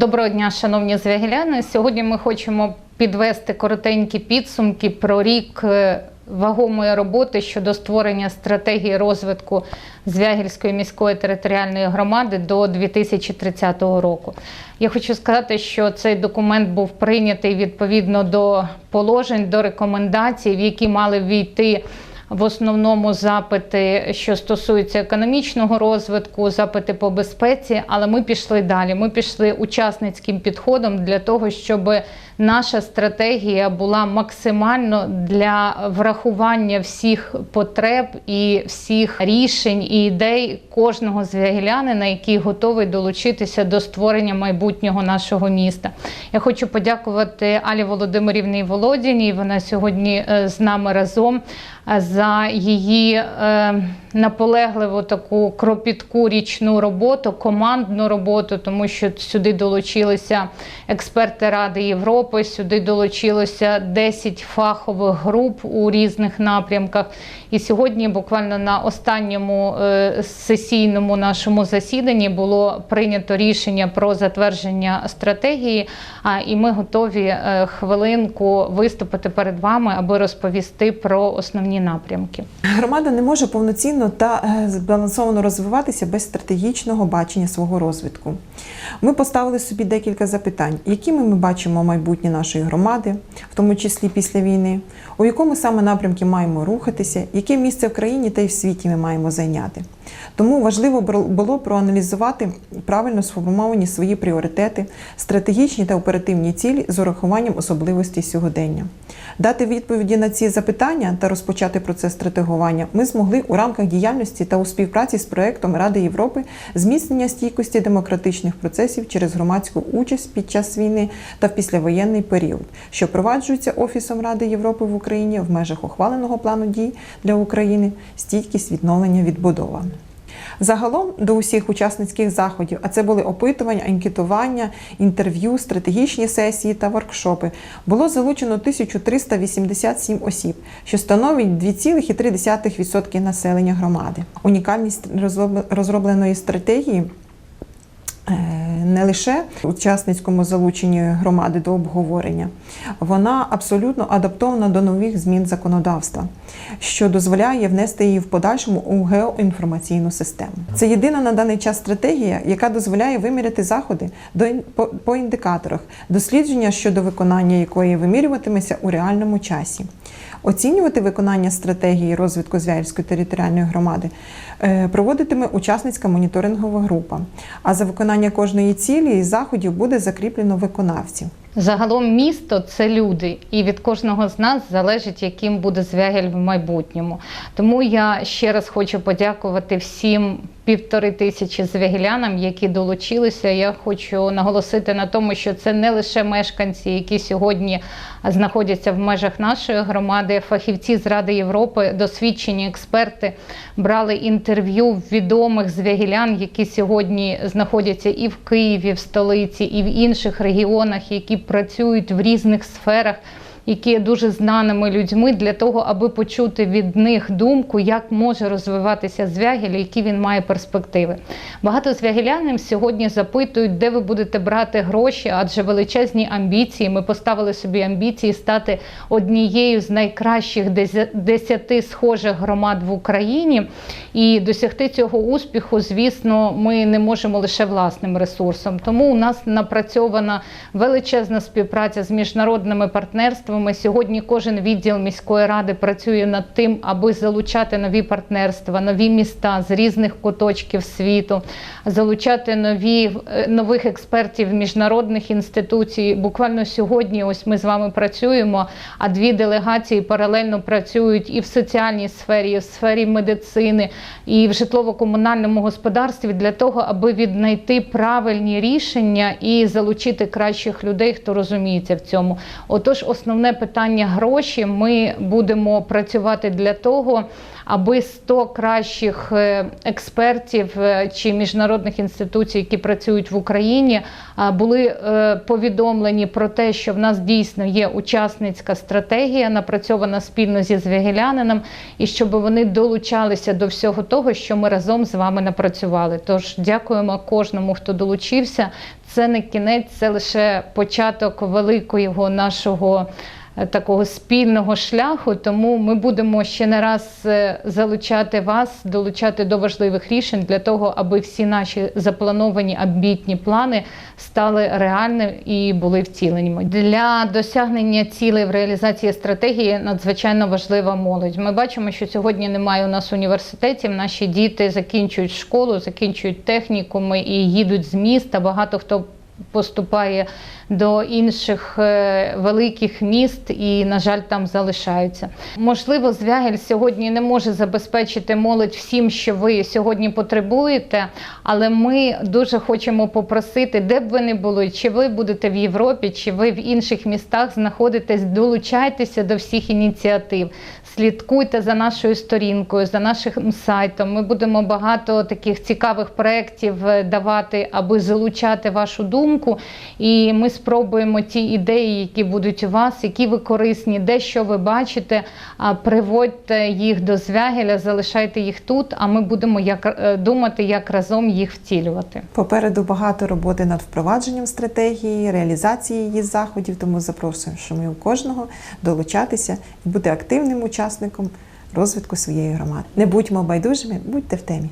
Доброго дня, шановні звягеляни. Сьогодні ми хочемо підвести коротенькі підсумки про рік е, вагомої роботи щодо створення стратегії розвитку Звягільської міської територіальної громади до 2030 року. Я хочу сказати, що цей документ був прийнятий відповідно до положень, до рекомендацій, в які мали ввійти в основному запити, що стосуються економічного розвитку, запити по безпеці. Але ми пішли далі. Ми пішли учасницьким підходом для того, щоб наша стратегія була максимально для врахування всіх потреб і всіх рішень і ідей кожного звягелянина, який готовий долучитися до створення майбутнього нашого міста. Я хочу подякувати Алі Володимирівні Володіній. Вона сьогодні е, з нами разом е, за її е, наполегливу таку кропітку річну роботу, командну роботу, тому що сюди долучилися експерти Ради Європи, сюди долучилося 10 фахових груп у різних напрямках. І сьогодні, буквально на останньому е, сесійному нашому засіданні, було прийнято рішення про затвердження стратегії. А і ми готові е, хвилинку виступити перед вами, аби розповісти про основні напрямки. Громада не може повноцінно та е, збалансовано розвиватися без стратегічного бачення свого розвитку. Ми поставили собі декілька запитань, якими ми бачимо майбутнє нашої громади, в тому числі після війни, у якому саме напрямку маємо рухатися, яке місце в країні та й в світі ми маємо зайняти. Тому важливо було проаналізувати правильно сформовані свої пріоритети, стратегічні та оперативні цілі з урахуванням особливостей сьогодення. Дати відповіді на ці запитання та розпочати процес стратегування ми змогли у рамках діяльності та у співпраці з проектом Ради Європи зміцнення стійкості демократичних процесів через громадську участь під час війни та в післявоєнний період, що впроваджується Офісом Ради Європи в Україні в межах ухваленого плану дій для України стійкість відновлення відбудова. Загалом до усіх учасницьких заходів, а це були опитування, анкетування, інтерв'ю, стратегічні сесії та воркшопи, було залучено 1387 осіб, що становить 2,3% населення громади. Унікальність розробленої стратегії. Не лише учасницькому залученні громади до обговорення, вона абсолютно адаптована до нових змін законодавства, що дозволяє внести її в подальшому у геоінформаційну систему. Це єдина на даний час стратегія, яка дозволяє виміряти заходи до по індикаторах, дослідження щодо виконання якої вимірюватиметься у реальному часі. Оцінювати виконання стратегії розвитку Звярівської територіальної громади е, проводитиме учасницька моніторингова група. А за виконання кожної цілі і заходів буде закріплено виконавців. Загалом місто це люди, і від кожного з нас залежить, яким буде звягель в майбутньому. Тому я ще раз хочу подякувати всім півтори тисячі звягелянам, які долучилися. Я хочу наголосити на тому, що це не лише мешканці, які сьогодні знаходяться в межах нашої громади. Фахівці з Ради Європи, досвідчені експерти брали інтерв'ю відомих звягелян, які сьогодні знаходяться і в Києві, в столиці, і в інших регіонах, які працюють в різних сферах. Які є дуже знаними людьми для того, аби почути від них думку, як може розвиватися звягель, які він має перспективи. Багато звягелянин сьогодні запитують, де ви будете брати гроші, адже величезні амбіції. Ми поставили собі амбіції стати однією з найкращих десяти схожих громад в Україні. І досягти цього успіху, звісно, ми не можемо лише власним ресурсом. Тому у нас напрацьована величезна співпраця з міжнародними партнерствами. Сьогодні кожен відділ міської ради працює над тим, аби залучати нові партнерства, нові міста з різних куточків світу, залучати нові е, нових експертів міжнародних інституцій. Буквально сьогодні, ось ми з вами працюємо. А дві делегації паралельно працюють і в соціальній сфері, і в сфері медицини, і в житлово-комунальному господарстві для того, аби віднайти правильні рішення і залучити кращих людей, хто розуміється в цьому. Отож, основне питання гроші. Ми будемо працювати для того, аби 100 кращих е, експертів е, чи міжнародних інституцій, які працюють в Україні, а, були е, повідомлені про те, що в нас дійсно є учасницька стратегія, напрацьована спільно зі звягелянином, і щоб вони долучалися до всього того, що ми разом з вами напрацювали. Тож дякуємо кожному, хто долучився. Це не кінець, це лише початок великого нашого. Е, Такого спільного шляху, тому ми будемо ще не раз е, залучати вас, долучати до важливих рішень для того, аби всі наші заплановані амбітні плани стали реальними і були втіленими. Для досягнення цілей в реалізації стратегії надзвичайно важлива молодь. Ми бачимо, що сьогодні немає у нас університетів. Наші діти закінчують школу, закінчують технікуми і їдуть з міста. Багато хто поступає до інших е, великих міст і, на жаль, там залишаються. Можливо, Звягель сьогодні не може забезпечити молодь всім, що ви сьогодні потребуєте, але ми дуже хочемо попросити, де б ви не були, чи ви будете в Європі, чи ви в інших містах знаходитесь, долучайтеся до всіх ініціатив. Слідкуйте за нашою сторінкою, за нашим сайтом. Ми будемо багато таких цікавих проєктів е, давати, аби залучати вашу думку. І ми спробуємо ті ідеї, які будуть у вас, які ви корисні, де що ви бачите, приводьте їх до звягеля, залишайте їх тут. А ми будемо як е, думати, як разом їх втілювати. Попереду багато роботи над впровадженням стратегії, реалізації її заходів, тому запрошуємо кожного долучатися і бути активним учасником розвитку своєї громади. Не будьмо байдужими, будьте в темі.